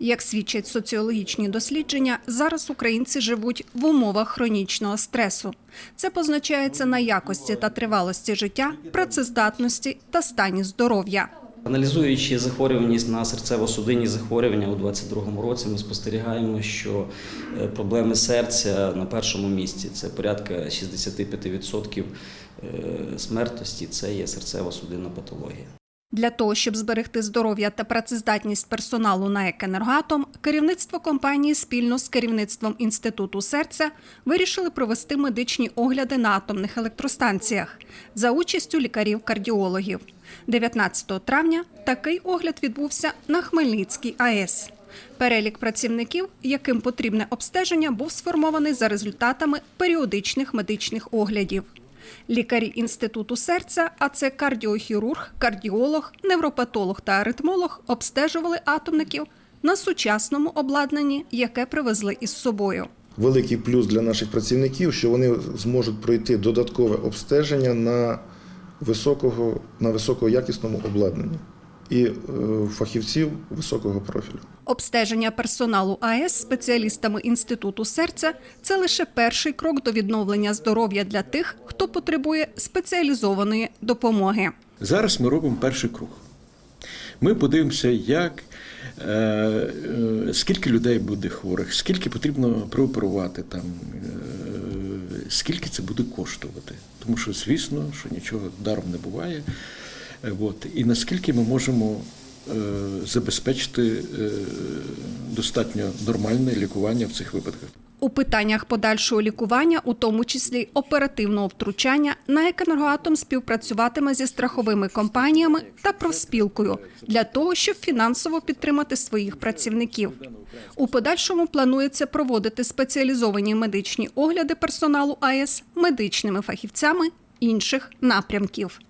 Як свідчать соціологічні дослідження, зараз українці живуть в умовах хронічного стресу. Це позначається на якості та тривалості життя, працездатності та стані здоров'я. Аналізуючи захворюваність на серцево-судинні захворювання у 2022 році, ми спостерігаємо, що е, проблеми серця на першому місці це порядка 65% е, смертності, це є серцево-судинна патологія. Для того, щоб зберегти здоров'я та працездатність персоналу на «Екенергоатом», керівництво компанії спільно з керівництвом Інституту серця вирішили провести медичні огляди на атомних електростанціях за участю лікарів-кардіологів. 19 травня такий огляд відбувся на Хмельницькій АЕС. Перелік працівників, яким потрібне обстеження, був сформований за результатами періодичних медичних оглядів. Лікарі інституту серця, а це кардіохірург, кардіолог, невропатолог та аритмолог, обстежували атомників на сучасному обладнанні, яке привезли із собою. Великий плюс для наших працівників, що вони зможуть пройти додаткове обстеження на високого, на високоякісному обладнанні і е, фахівців високого профілю. Обстеження персоналу АЕС спеціалістами інституту серця це лише перший крок до відновлення здоров'я для тих, хто потребує спеціалізованої допомоги. Зараз ми робимо перший круг. Ми подивимося, як, е, е, скільки людей буде хворих, скільки потрібно прооперувати, там, скільки це буде коштувати. Тому що, звісно, що нічого даром не буває. Е, От. І наскільки ми можемо е, забезпечити е, достатньо нормальне лікування в цих випадках. У питаннях подальшого лікування, у тому числі оперативного втручання, на «Екенергоатом» співпрацюватиме зі страховими компаніями та профспілкою для того, щоб фінансово підтримати своїх працівників. У подальшому планується проводити спеціалізовані медичні огляди персоналу АЕС медичними фахівцями інших напрямків.